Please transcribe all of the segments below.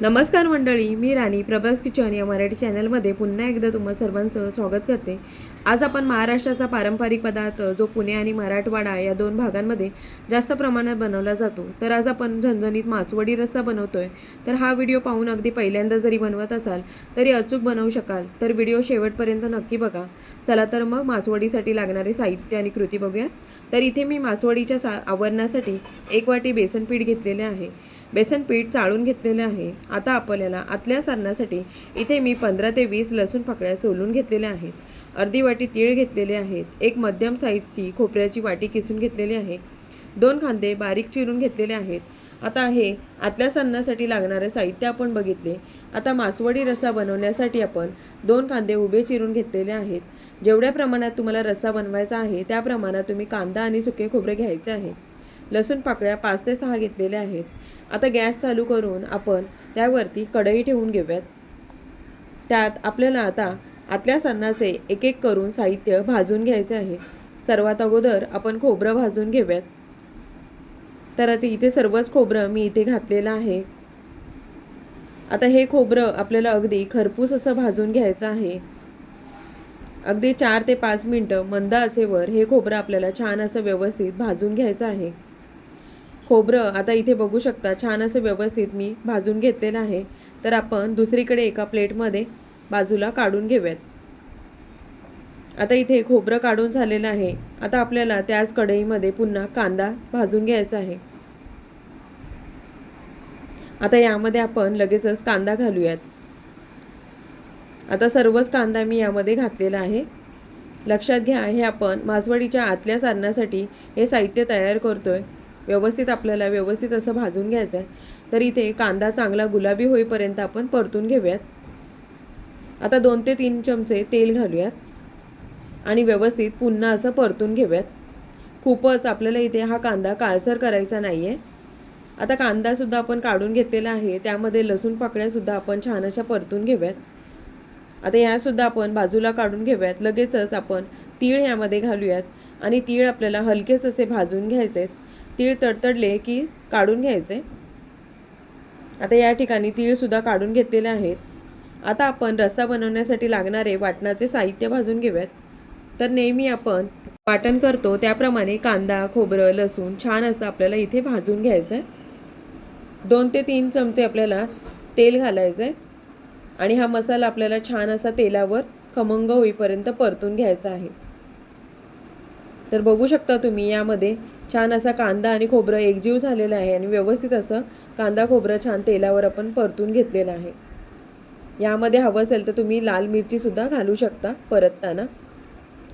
नमस्कार मंडळी मी राणी प्रभास किचन या मराठी चॅनलमध्ये पुन्हा एकदा तुम्हा सर्वांचं स्वागत करते. आज आपण महाराष्ट्राचा पारंपरिक पदार्थ जो पुणे आणि मराठवाडा या दोन भागांमध्ये जास्त प्रमाणात बनवला जातो तर आज आपण झणझणीत मासवडी रस्सा बनवतोय. तर हा व्हिडिओ पाहून अगदी पहिल्यांदा जरी बनवत असाल तरी अचूक बनवू शकाल तर व्हिडिओ शेवटपर्यंत नक्की बघा. चला तर मग मासवडीसाठी लागणारे साहित्य आणि कृती बघूयात. तर इथे मी मासवडीच्या सा आवरणासाठी एक वाटी बेसन पीठ घेतलेले आहे. बेसन पीठ चाळून घेतलेले आहे. आता आपल्याला आतल्या सारणासाठी इथे मी पंधरा ते वीस लसूण पाकळ्या सोलून घेतलेल्या आहेत. अर्धी वाटी तीळ घेतलेले आहेत. एक मध्यम साईजची खोबऱ्याची वाटी किसून घेतलेली आहे. दोन खांदे बारीक चिरून घेतलेले आहेत. आता हे आतल्या सारणासाठी लागणारे साहित्य आपण बघितले. आता मासवडी रस्सा बनवण्यासाठी आपण दोन कांदे उभे चिरून घेतलेले आहेत. जेवढ्या प्रमाणात तुम्हाला रस्सा बनवायचा आहे त्या प्रमाणात तुम्ही कांदा आणि सुके खोबरे घ्यायचे आहे. लसूण पाकळ्या पाच ते सहा घेतलेल्या आहेत. आता गॅस चालू करून आपण त्यावरती कढई ठेवून घेऊयात. त्यात आपल्याला आता आतल्या सणाचे एक एक करून साहित्य भाजून घ्यायचे आहे. सर्वात अगोदर आपण खोबरं भाजून घेऊयात. तर आता इथे सर्वच खोबरं मी इथे घातलेलं आहे. आता हे खोबरं आपल्याला अगदी खरपूस असं भाजून घ्यायचं आहे. अगदी चार ते पाच मिनटं मंद आचेवर हे खोबरं आपल्याला छान असं व्यवस्थित भाजून घ्यायचं आहे. खोबरं आता इथे बघू शकता. छान असं व्यवस्थित मी भाजून घेतलेलं आहे. तर आपण दुसरीकडे एका प्लेटमध्ये बाजूला काढून घेऊयात. आता इथे खोबरं काढून झालेलं आहे. आता आपल्याला त्याच कढईमध्ये पुन्हा कांदा भाजून घ्यायचा आहे. आता यामध्ये आपण लगेचच कांदा घालूयात. आता सर्वच कांदा मी यामध्ये घातलेला आहे. लक्षात घ्या हे आपण मासवडीच्या आतल्या सारणासाठी हे साहित्य तयार करतोय. व्यवस्थित आपल्याला व्यवस्थित असं भाजून घ्यायचं आहे तर इथे कांदा चांगला गुलाबी होईपर्यंत आपण परतून घेऊयात. आता दोन ते तीन चमचे तेल घालूयात. आणि व्यवस्थित पुन्हा असं परतून घेऊयात. खूपच आपल्याला इथे हा कांदा काळसर करायचा नाही आहे आता कांदासुद्धा आपण काढून घेतलेला आहे. त्यामध्ये लसूण पाकळ्यासुद्धा आपण छान अशा परतून घेऊयात. आता ह्यासुद्धा आपण बाजूला काढून घेऊयात. लगेचच आपण तीळ यामध्ये घालूयात. आणि तीळ आपल्याला हलकेच असे भाजून घ्यायचे आहेत तीळ तडतडले की काढून घ्यायचे. आता या ठिकाणी तीळसुद्धा काढून घेतलेले आहेत. आता आपण रस्सा बनवण्यासाठी लागणारे वाटणाचे साहित्य भाजून घेऊयात. तर नेहमी आपण वाटण करतो त्याप्रमाणे कांदा खोबरं लसूण छान असं आपल्याला इथे भाजून घ्यायचं आहे दोन ते तीन चमचे आपल्याला तेल घालायचं आहे आणि हा मसाला आपल्याला छान असा तेलावर खमंग होईपर्यंत परतून घ्यायचा आहे. तर बघू शकता तुम्ही यामध्ये छान असा कांदा आणि खोबरं एकजीव झालेलं आहे आणि व्यवस्थित असं कांदा खोबरं छान तेलावर आपण परतून घेतलेलं आहे. यामध्ये हवं असेल तर तुम्ही लाल मिरचीसुद्धा घालू शकता परतताना.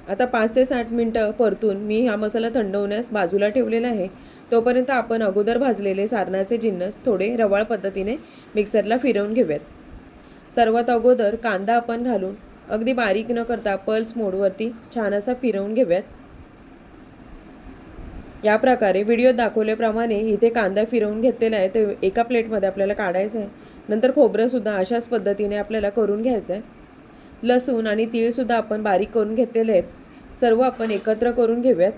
आता पाच ते साठ मिनटं परतून मी हा मसाला थंड होण्यास बाजूला ठेवलेला आहे. तोपर्यंत आपण अगोदर भाजलेले सारणाचे जिन्नस थोडे रवाळ पद्धतीने मिक्सरला फिरवून घेऊयात. सर्वात अगोदर कांदा आपण घालून अगदी बारीक न करता पल्स मोडवरती छान असा फिरवून घेऊयात. या प्रकारे व्हिडिओ दाखवल्याप्रमाणे इथे कांदा फिरवून घेतलेला आहे. ते एका प्लेटमध्ये आपल्याला काढायचं आहे. नंतर खोबरंसुद्धा अशाच पद्धतीने आपल्याला करून घ्यायचं आहे लसूण आणि तीळसुद्धा आपण बारीक करून घेतलेले आहेत. सर्व आपण एकत्र करून घेऊयात.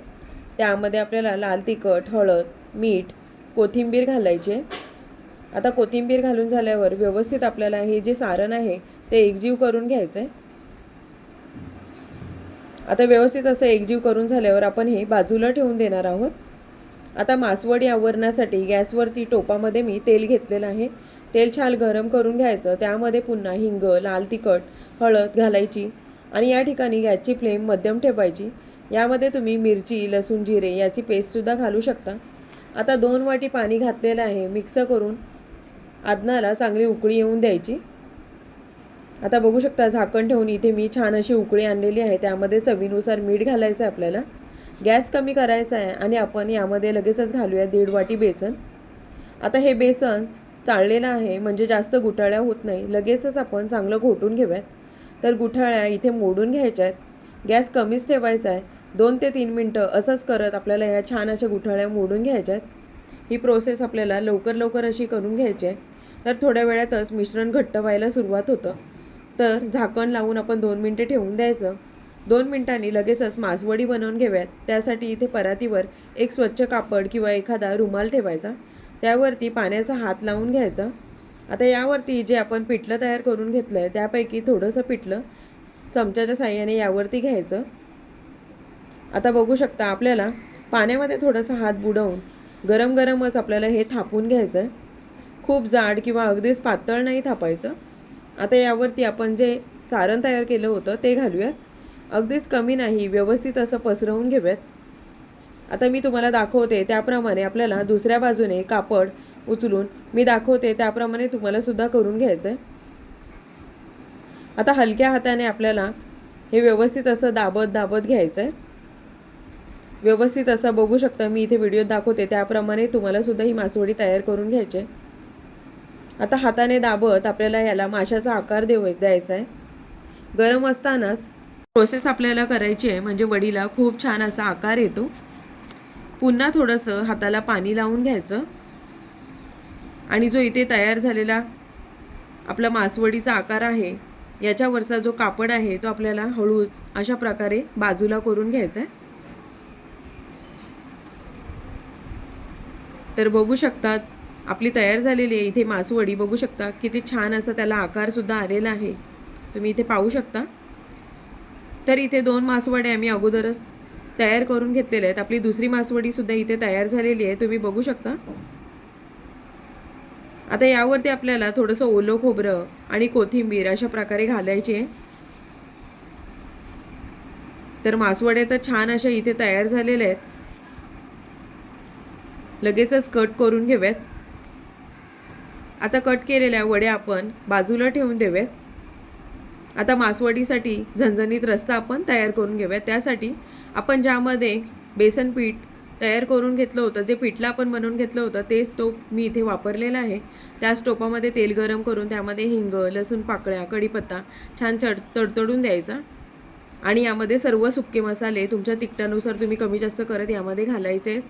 त्यामध्ये आपल्याला लाल तिखट हळद मीठ कोथिंबीर घालायची आता कोथिंबीर घालून झाल्यावर व्यवस्थित आपल्याला हे जे सारण आहे ते एकजीव करून घ्यायचं आहे आता व्यवस्थित असं एकजीव करून झाल्यावर आपण हे बाजूला ठेवून देणार आहोत. आता मासवडी आवरण्यासाठी गॅसवरती टोपामध्ये मी तेल घेतलेलं आहे. तेल छान गरम करून घ्यायचं. त्यामध्ये पुन्हा हिंग लाल तिखट हळद घालायची आणि या ठिकाणी गॅसची फ्लेम मध्यम ठेवायची. यामध्ये तुम्ही मिरची लसूण जिरे याची पेस्टसुद्धा घालू शकता. आता दोन वाटी पाणी घातलेलं आहे. मिक्स करून आदनाला चांगली उकळी येऊन द्यायची. आता बघू शकता झाकण ठेवून इथे मी छान अशी उकळी आणलेली आहे. त्यामध्ये चवीनुसार मीठ घालायचं आहे आपल्याला. गॅस कमी करायचा आहे आणि आपण यामध्ये लगेचच घालूया दीड वाटी बेसन. आता हे बेसन चाळलेलं आहे म्हणजे जास्त गुठाळ्या होत नाही. लगेचच आपण चांगलं घोटून घेऊयात तर गुठाळ्या इथे मोडून घ्यायच्या आहेत. गॅस कमीच ठेवायचा आहे. दोन ते तीन मिनटं असंच करत आपल्याला ह्या छान अशा गुठाळ्या मोडून घ्यायच्या आहेत. ही प्रोसेस आपल्याला लवकर लवकर अशी करून घ्यायची आहे. तर थोड्या वेळातच मिश्रण घट्ट व्हायला सुरुवात होतं. तर झाकण लावून आपण दोन मिनटे ठेवून द्यायचं. दोन मिनिटांनी लगेचच मासवडी बनवून घेऊयात. त्यासाठी इथे परातीवर एक स्वच्छ कापड किंवा एखादा रुमाल ठेवायचा. त्यावरती पाण्याचा हात लावून घ्यायचा. आता यावरती जे आपण पिठलं तयार करून घेतलं आहे त्यापैकी थोडंसं पिठलं चमच्याच्या साह्याने यावरती घ्यायचं. आता बघू शकता आपल्याला पाण्यामध्ये थोडासा हात बुडवून गरम गरमच आपल्याला हे थापून घ्यायचं आहे खूप जाड किंवा अगदीच पातळ नाही थापायचं. आता यावरती आपण जे सारण तयार केलं होतं ते घालूयात. अगदीच कमी नाही व्यवस्थित असं पसरवून घेऊयात. आता मी तुम्हाला दाखवते त्याप्रमाणे आपल्याला दुसऱ्या बाजूने कापड उचलून मी दाखवते त्याप्रमाणे तुम्हाला सुद्धा करून घ्यायचं आहे आता हलक्या हाताने आपल्याला हे व्यवस्थित असं दाबत दाबत घ्यायचं आहे व्यवस्थित असं बघू शकता मी इथे व्हिडिओ दाखवते त्याप्रमाणे तुम्हाला सुद्धा ही मासवडी तयार करून घ्यायची आहे. आता हाताने दाबत आपल्याला याला माशाचा आकार देऊ द्यायचा आहे गरम असतानाच प्रोसेस आपल्याला करायची आहे म्हणजे वडीला खूप छान असा आकार येतो. पुन्हा थोडंसं हाताला पाणी लावून घ्यायचं. आणि जो इथे तयार झालेला आपला मासवडीचा आकार आहे याच्यावरचा जो कापड आहे तो आपल्याला हळूच अशा प्रकारे बाजूला करून घ्यायचा आहे तर बघू शकतात आपली तयार झालेली आहे. इथे मासवडी बघू शकता. किती छान असा त्याला आकारसुद्धा आलेला आहे. तुम्ही इथे पाहू शकता. तर इथे दोन मासवडे आम्ही अगोदरच तयार करून घेतलेले आहेत. आपली दुसरी मासवडीसुद्धा इथे तयार झालेली आहे. तुम्ही बघू शकता. आता यावरती आपल्याला थोडंसं ओलं खोबरं आणि कोथिंबीर अशा प्रकारे घालायची आहे. तर मासवडे तर छान अशा इथे तयार झालेले आहेत. लगेचच कट करून घेऊयात. आता कट केलेल्या वड्या आपण बाजूला ठेवून देऊयात. आता मासवडीसाठी झणझणीत रस्सा आपण तयार करून घेऊयात. त्यासाठी आपण ज्यामध्ये बेसन पीठ तयार करून घेतलं होतं जे पिठलं आपण बनवून घेतलं होतं तेच टोप मी इथे वापरलेलं आहे. त्याच टोपामध्ये तेल गरम करून त्यामध्ये हिंग लसूण पाकळ्या कढीपत्ता छान चढ तडतडून द्यायचा. आणि यामध्ये सर्व सुके मसाले तुमच्या तिखटानुसार तुम्ही कमी जास्त करत यामध्ये घालायचे.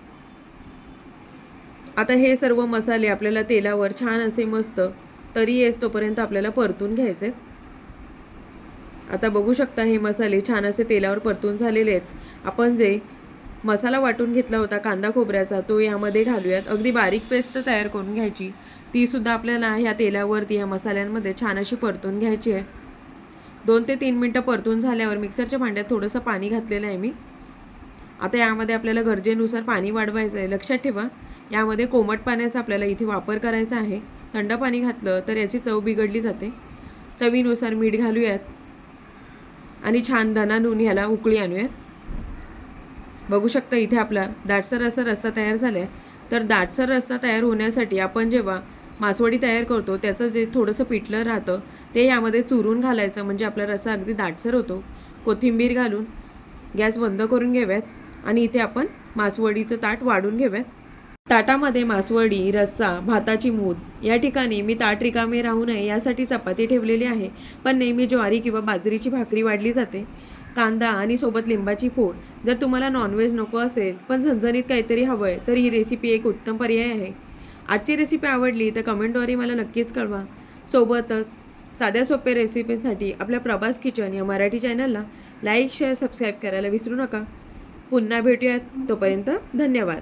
आता हे सर्व मसाले आपल्याला तेलावर छान असे मस्त तरी येस तोपर्यंत आपल्याला परतून घ्यायचे. आता बघू शकता हे मसाले छान असे तेलावर परतून झालेले आहेत. आपण जे मसाला वाटून घेतला होता कांदा खोबऱ्याचा तो यामध्ये घालूयात. अगदी बारीक पेस्ट तयार करून घ्यायची. तीसुद्धा आपल्याला ह्या तेलावरती ह्या मसाल्यांमध्ये छान अशी परतून घ्यायची आहे. दोन ते तीन मिनटं परतून झाल्यावर मिक्सरच्या भांड्यात थोडंसं पाणी घातलेलं आहे मी. आता यामध्ये आपल्याला गरजेनुसार पाणी वाढवायचं आहे. लक्षात ठेवा. यामध्ये कोमट पाण्याचा आपल्याला इथे वापर करायचा आहे. थंड पाणी घातलं तर याची चव बिघडली जाते. चवीनुसार मीठ घालूयात. आणि छान धनानून ह्याला उकळी आणूयात. बघू शकता इथे आपला दाटसर असा रस्सा तयार झाला आहे तर दाटसर रस्सा तयार होण्यासाठी आपण जेव्हा मासवडी तयार करतो त्याचं जे थोडंसं पिठलं राहतं ते यामध्ये चुरून घालायचं. म्हणजे आपला रस्सा अगदी दाटसर होतो. कोथिंबीर घालून गॅस बंद करून घेऊयात. आणि इथे आपण मासवडीचं ताट वाढून घेऊयात. ताटामध्ये मासवडी रस्सा भाताची मूद. या ठिकाणी मी ताट रिकामे राहू नये यासाठी चपाती ठेवलेली आहे पण नेहमी ज्वारी किंवा बाजरीची भाकरी वाढली जाते. कांदा आणि सोबत लिंबाची फोड. जर तुम्हाला नॉनव्हेज नको असेल पण झणझणीत काहीतरी हवं आहे तर ही रेसिपी एक उत्तम पर्याय आहे. आजची रेसिपी आवडली तर कमेंटद्वारे मला नक्कीच कळवा. सोबतच साध्या सोप्या रेसिपीसाठी आपल्या प्रभास किचन या मराठी चॅनलला लाईक शेअर सबस्क्राईब करायला विसरू नका. पुन्हा भेटूयात. तोपर्यंत धन्यवाद.